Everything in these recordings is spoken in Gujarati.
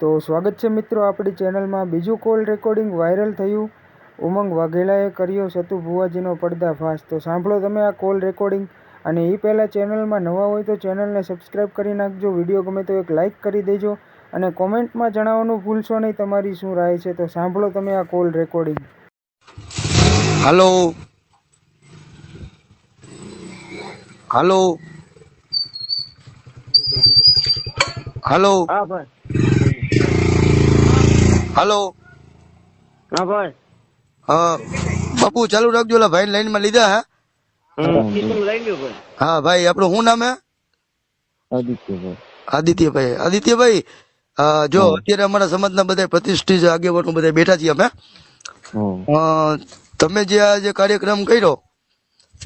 તો સ્વાગત છે મિત્રો આપણી ચેનલમાં. બીજું કોલ રેકોર્ડિંગ વાયરલ થયું. ઉમંગ વાઘેલાએ કર્યો સતુ ભુવાજીનો પડદાફાશ તો સાંભળો તમે આ કોલ રેકોર્ડિંગ અને એ પહેલાં ચેનલમાં નવા હોય તો ચેનલને સબસ્ક્રાઈબ કરી નાખજો. વીડિયો ગમે તો એક લાઇક કરી દેજો અને કોમેન્ટમાં જણાવવાનું ભૂલશો નહીં તમારી શું રાય છે? તો સાંભળો તમે આ call recording hello hello hello હા ભાઈ. હાલો. હા ભાઈ. હા બાપુ ચાલુ રાખજો ભાઈ લાઈનમાં લીધા હે? હા ભાઈ આપણું શું નામ હે? આદિત્યભાઈ આદિત્યભાઈ આદિત્યભાઈ જો અત્યારે અમારા સમાજના બધા પ્રતિષ્ઠિત આગેવાનો બધા બેઠા છીએ અમે. તમે જે આ જે કાર્યક્રમ કર્યો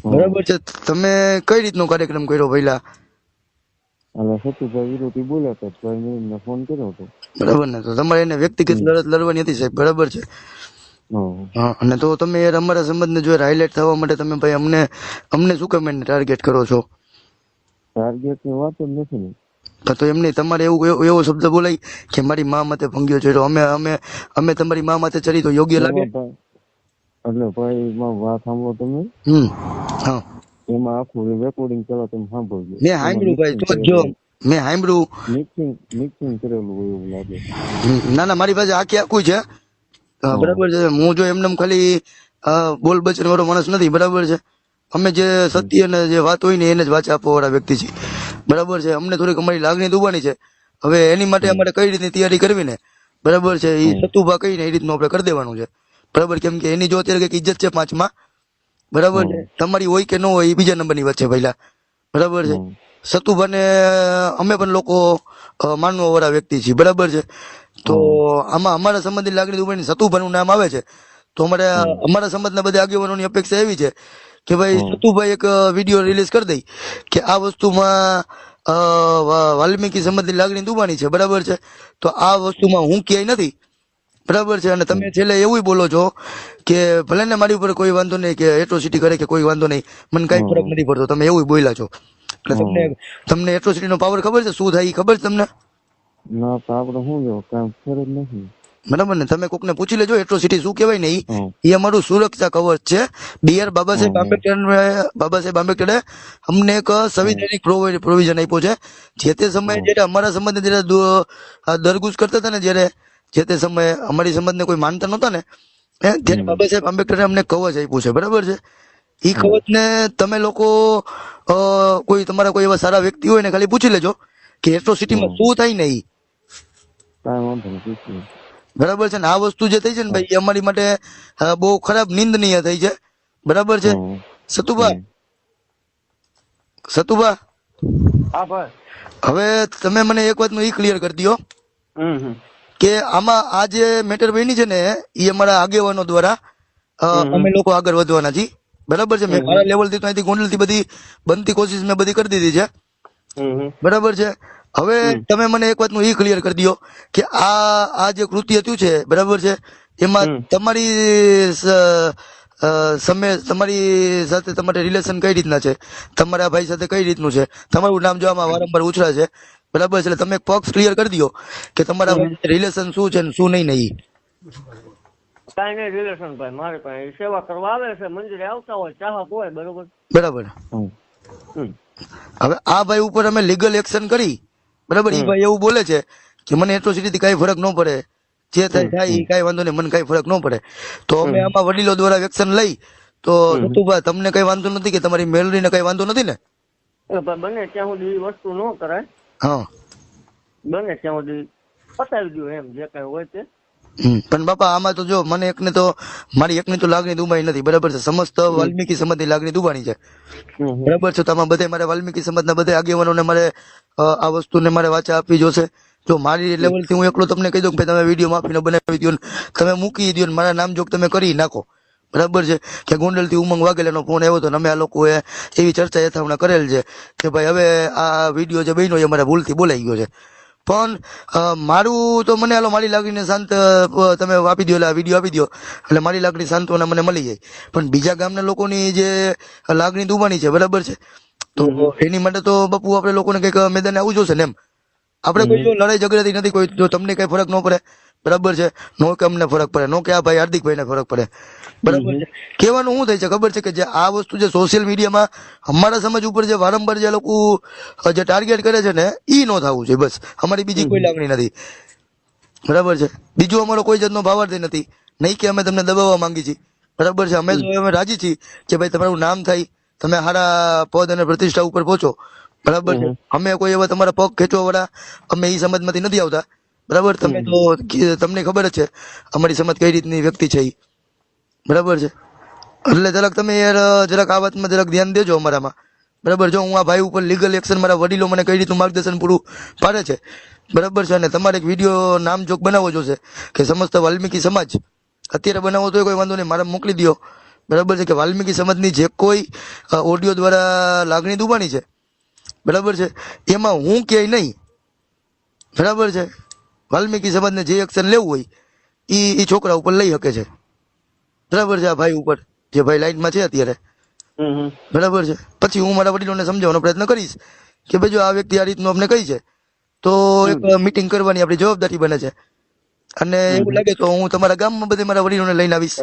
બરાબર. છે તમે કઈ રીતનો કાર્યક્રમ કર્યો પહેલા? અને સતુભાઈ વિરોધી બોલ્યા હતા તો મેં એમને ફોન કર્યો હતો. બરાબર ને? તો તમારે એને વ્યક્તિગત લડત લડવાની હતી સાહેબ બરાબર છે? હા. અને તો તમે યાર અમારા સંબંધને જો હાઇલાઇટ થવા માટે તમે ભાઈ અમને અમને શું કેમ એને ટાર્ગેટ કરો છો? ટાર્ગેટની વાત જ નથી તો એમ નહીં તમારે એવું એવો- શબ્દ બોલાય કે મારી મા માથે ભંગ્યો છે અમે અમે અમે તમારી મા માથે ચડી તો યોગ્ય લાગે? એટલે ભાઈ વાત સાંભળો તમે. હમ હા. એમાં આખું રેકોર્ડિંગ પેલા તમે સાંભળજો. મેં સાંભળ્યું ભાઈ તો જો મેં સાંભળ્યું. મિક્સિંગ મિક્સિંગ કરેલું હોય એવું લાગે. ના ના મારી પાસે આખી આખું છે. બરાબર છે. હું જો એમને એમ ખાલી બોલ બચન વાળો માણસ નથી બરાબર છે. અમે જે સત્ય અને જે વાત હોય ને એને જ વાંચા આપવા વાળા વ્યક્તિ છે બરાબર છે. અમને થોડીક અમારી લાગણી દુબાની છે. હવે એની માટે અમારે કઈ રીતની તૈયારી કરવી ને? બરાબર છે. એ સતુભા કહીને એ રીતનું આપણે કરી દેવાનું છે. બરાબર કેમ કે એની જો અત્યારે કંઈક ઇજ્જત છે પાંચમાં બરાબર છે? તમારી હોય કે ન હોય એ બીજા નંબરની વાત છે પહેલા બરાબર છે? સતુભાને અમે પણ લોકો માનવા વાળા વ્યક્તિ છીએ. બરાબર છે? તો આમાં અમારા સંબંધની લાગણી દુબાની સતુભાનું નામ આવે છે. તો અમારે અમારા સંબંધના બધા આગેવાનોની અપેક્ષા એવી છે કે ભાઈ સતુભાઈ એક વીડિયો રિલીઝ કરી દઈ કે આ વસ્તુમાં વાલ્મીકી સંબંધની લાગણી દુબાણી છે. બરાબર છે? તો આ વસ્તુમાં હું ક્યાંય નથી. બરાબર છે અને તમે છેલ્લે એવું બોલો છો કે ભલે ને મારી ઉપર કોઈ વાંધો નહીં કે એટ્રોસિટી કરે કે કોઈ વાંધો નહીં મને કઈ ફરક નથી પડતો તમે એવું બોલ્યા છો. એટલે તમને તમને એટ્રોસિટી નો પાવર ખબર છે? શું થાય ખબર છે તમને? ના પાવર હું જો કામ ફરક નથી. બરાબર ને? તમે કોકને પૂછી લેજો એટ્રોસિટી શું કહેવાય ને એ અમારું સુરક્ષા કવચ છે. ડીઆર બાબા સાહેબ આંબેડકર બાબા સાહેબ આંબેડકરે અમને એક સંવિધાનિક પ્રોવિઝન આપ્યો છે. જે તે સમયે જયારે અમારા સંબંધે જયારે દરગુજ કરતા હતા ને જયારે જે તે સમયે અમારી સંબંધને કોઈ માનતા નહોતા ને ત્યારે બાબા સાહેબ આંબેડકરે અમને કવચ આપ્યું છે બરાબર છે? એ કવચને તમે લોકો કોઈ તમારા કોઈ એવા સારા વ્યક્તિ હોય ને ખાલી પૂછી લેજો કે એટ્રોસિટીમાં શું થાય ને એ નહીં બરાબર છે ને? આ વસ્તુ જે થઈ છે ને ભાઈ એ અમારી માટે બહુ ખરાબ નિંદનીય થઈ છે. બરાબર છે? સતુભા? સતુભા? હા ભાઈ. હવે તમે મને એક વાતનું ઈ ક્લિયર કરી દો હમ. કે આમાં આ જે મેટર બની છે ને એ અમારા આગેવાનો દ્વારા અમે લોકો આગળ વધવાના છીએ બરાબર છે? મેં મારા લેવલથી તો અહીંથી ગોંડલથી બધી બનતી કોશિશ મેં બધી કરી દીધી છે. બરાબર છે? હવે તમે મને એક વાતનું એ ક્લિયર કરી દો કે આ આ જે કૃત્ય થયું છે બરાબર છે? એમાં તમારી સમય તમારી સાથે તમારે રિલેશન કઈ રીતના છે? તમારા ભાઈ સાથે કઈ રીતનું છે? તમારું નામ જો આમાં વારંવાર ઉછળા છે બરાબર એટલે તમે પક્ષ ક્લિયર કરી દો કે તમારા રિલેશન શું છે ને શું નહીં નહીં કાંઈ નહીં રિલેશન ભાઈ મારે પાસે સેવા કરવા આવે છે મંદિરે આવતા હોય ચાહક હોય બરોબર? બરાબર. હવે આ ભાઈ ઉપર અમે લીગલ એક્શન કરી બરાબર? એ ભાઈ એવું બોલે છે કે મને એટ્રોસિટી થી કઈ ફરક ન પડે જે થાય થાય એ કઈ વાંધો નહીં મને કઈ ફરક ન પડે. તો અમે આમાં વડીલો દ્વારા એક્શન લઈ તો સતુભા તમને કઈ વાંધો નથી કે તમારી મેલરીને કઈ વાંધો નથી ને? બને ત્યાં સુધી વસ્તુ ન કરાય. હા. બને ત્યાં સુધી પતાવી દઉં એમ જે કઈ હોય તે. પણ બાપા આમાં તો જો મને એકને તો મારી એકની તો લાગણી દુબાઈ નથી બરાબર છે? સમસ્ત વાલ્મીકી સમાજની લાગણી દુબાણી છે. બરાબર છે? તો આમાં બધે મારે વાલ્મીકી સમાજના બધા આગેવાનોને મારે આ વસ્તુને મારે વાચા આપવી જોશે. જો મારી લેવલથી હું એકલો તમને કહી દઉં કે તમે વીડિયો માફીને બનાવી દો તમે મૂકી દો મારા નામ જોગ તમે કરી નાખો. બરાબર છે? કે ગોંડલથી ઉમંગ વાઘેલાનો ફોન આવ્યો હતો અમે આ લોકોએ એવી ચર્ચા યથાવણા કરેલ છે કે ભાઈ હવે આ વીડિયો જે બન્યો એ અમારા ભૂલથી બોલાઈ ગયો છે. પણ મારું તો મને હાલો મારી લાગણીને શાંત તમે આપી દો એટલે આ વીડિયો આપી દો એટલે મારી લાગણી શાંતોને મને મળી જાય. પણ બીજા ગામના લોકોની જે લાગણી દુબાણી છે બરાબર છે? તો એની માટે તો બાપુ આપણે લોકોને કંઈક મેદાને આવવું જોશે ને એમ. આપણે કોઈ લડાઈ ઝઘડાથી નથી કોઈ જો તમને કઈ ફરક ન પડે બરાબર છે? નો કે અમને ફરક પડે નો કે આ ભાઈ હાર્દિકભાઈ ને ફરક પડે. બરાબર છે? કહેવાનું શું થાય છે? ખબર છે કે જે આ વસ્તુ જે સોશિયલ મીડિયામાં અમારા સમજ ઉપર જે વારંવાર જે લોકો જે ટાર્ગેટ કરે છે ને ઈ નો થવું જોઈએ બસ. અમારી બીજી કોઈ લાગણી નથી. બરાબર છે? બીજું અમારો કોઈ જાતનો ભાવાર્થી નથી. નહીં કે અમે તમને દબાવવા માંગી છીએ. બરાબર છે? અમે તો અમે રાજી છીએ કે ભાઈ તમારું નામ થાય તમે સારા પદ અને પ્રતિષ્ઠા ઉપર પહોંચો. બરાબર છે? અમે કોઈ એવા તમારા પગ ખેંચવા વાળા અમે એ સમાજમાંથી નથી આવતા. બરાબર? તમે તો તમને ખબર જ છે અમારી સમાજ કઈ રીતની વ્યક્તિ છે એ બરાબર છે? એટલે જરાક તમે યાર જરાક આ વાતમાં જરાક ધ્યાન દેજો અમારામાં. બરાબર? જો હું આ ભાઈ ઉપર લીગલ એક્શન મારા વડીલો મને કઈ રીતનું માર્ગદર્શન પૂરું પાડે છે? બરાબર છે? અને તમારે એક વીડિયો નામજોગ બનાવવો જોશે કે સમસ્ત વાલ્મીકી સમાજ. અત્યારે બનાવો તો કોઈ વાંધો નહીં મારે મોકલી દો બરાબર છે? કે વાલ્મીકી સમાજની જે કોઈ ઓડિયો દ્વારા લાગણી દુબાણી છે બરાબર છે? એમાં હું ક્યાંય નહીં. બરાબર છે? વાલ્મીકી સમાજને જે એક્શન લેવું હોય એ એ છોકરા ઉપર લઈ શકે છે. બરાબર છે આ ભાઈ ઉપર? જે ભાઈ લાઈનમાં છે અત્યારે. બરાબર છે? પછી હું મારા વડીલોને સમજાવવાનો પ્રયત્ન કરીશ કે ભાઈ જો આ વ્યક્તિ આ રીતનું આપણે કહી છે તો એક મીટિંગ કરવાની આપણી જવાબદારી બને છે. અને એવું લાગે તો હું તમારા ગામમાં બધે મારા વડીલોને લઈને આવીશ.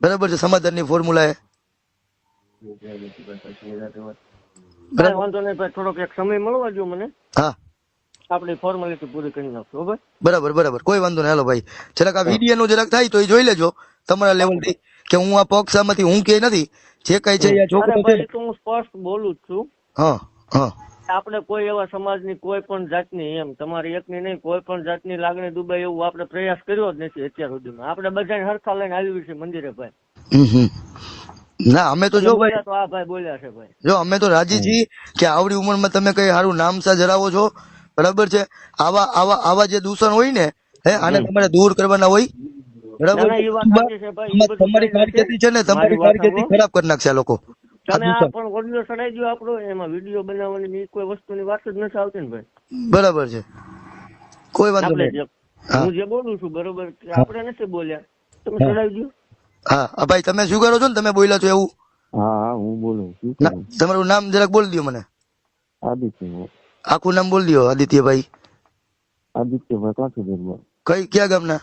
બરાબર છે? સમાધાનની ફોર્મ્યુલા એ. કાંઈ વાંધો નહીં ભાઈ થોડોક એક સમય મળવા જો મને. હા. આપણી ફોર્માલિટી પૂરી કરી નાખશું બરાબર બરાબર બરાબર. કોઈ વાંધો નહીં હાલો ભાઈ. જરાક આ વીડિયો નું જરાક થાય તો એ જોઈ લેજો. તમારા કે હું આ પક્ષ આમાંથી હું કે નથી? જે કઈ છે એ છોકરો છે તો હું સ્પષ્ટ બોલું છું. હા હા. આપણે કોઈ એવા સમાજની કોઈ પણ જાતની એમ તમારી એકની નહીં કોઈ પણ જાતની લાગણી દુબાઈ એવું આપણે પ્રયાસ કર્યો જ નથી અત્યાર સુધીમાં. આપણે બધાને હરખા લઈને આવી છે મંદિરે ભાઈ. ના અમે તો જો ભાઈ તો આ ભાઈ બોલ્યા છે ભાઈ. જો અમે તો રાજી છીએ કે આવડી ઉંમરમાં તમે કઈ સારું નામ સા ધરાવો છો? બરાબર છે? આવા આવા આવા જે દૂષણ હોય ને હે આને તમારે દૂર કરવાના હોય. બરાબર? તમારી કારકિર્દી છે ને તમારી મારી કારકિર્દી ખરાબ કરી નાખશે લોકો. આ આ પણ ઓડિયો ચડાઈ દો આપણો એમાં વીડિયો બનાવવાની એ કોઈ વસ્તુની વાત જ નથી આવતી બરાબર છે. કોઈ વાંધો નહીં. હું. જે બોલું છું બરોબર આપણે નથી બોલ્યા. તમે ચડાવી દો હા ભાઈ તમે શું કરો છો ને? તમે બોલ્યા છો એવું? હા હા બોલું શું તમારું નામ જરાક બોલી દો મને. આદિત્ય આખું નામ બોલી દો આદિત્યભાઈ આદિત્યભાઈ કાઠીગઢમાં કઈ ક્યાં ગામના?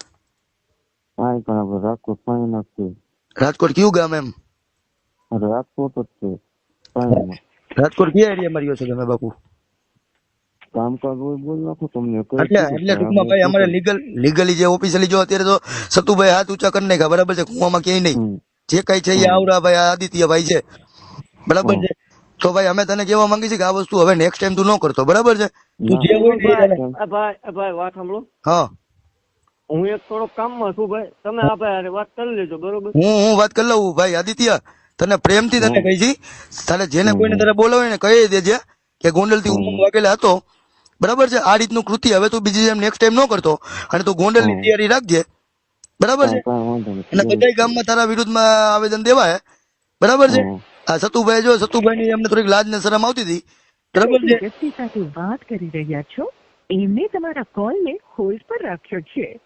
હા પણ રાજકોટ પાણી છે. રાજકોટ કયું ગામ એમ? રાજકોટ જ છે રાજકોટ કયા એરિયામાં રહ્યો છો તમે બાપુ? કામકાજ હોય બોલ નાખો તમને એટલે એટલે ટૂંકમાં ભાઈ અમારે લીગલ લીગલી જે ઓફિસિયલી જો અત્યારે તો સતુભાઈ હાથ ઊંચા કરી નાખ્યા બરાબર છે? કુવામાં ક્યાંય નહીં. જે કઈ છે એ આવડા ભાઈ આ આદિત્યભાઈ છે. બરાબર છે? તો ભાઈ અમે તને કહેવા માંગી છીએ કે આ વસ્તુ હવે નેક્સ્ટ ટાઈમ તું ન કરતો બરાબર છે? તું જે હોય તને- આ ભાઈ ભાઈ વાત સાંભળો. હા. હું એક થોડોક કામમાં છું ભાઈ. તમે આ ભાઈ વાત કરી લેજો બરોબર? હું હું વાત કરી લઉં ભાઈ આદિત્ય. તને પ્રેમથી તને કહી છી તારે જેને કોઈને તારે બોલાવે ને કહી દેજે કે ગોંડલથી હું વાગેલા હતો. બરાબર છે? આ રીતનું કૃતિ હવે તું બીજી જેમ નેક્સ્ટ ટાઈમ ન કરતો. અને તું ગોંડલની તૈયારી રાખજે. બરાબર છે? અને બધા ગામમાં તારા વિરુદ્ધમાં આવેદન દેવાય. બરાબર છે? આ સતુભાઈ જો સતુભાઈ ની અમને થોડીક લાજ ને શરમ આવતી હતી. બરાબર છે? વ્યક્તિ સાથે વાત કરી રહ્યા છો. એમને તમારા કોલને હોલ્ડ પર રાખ્યો છે.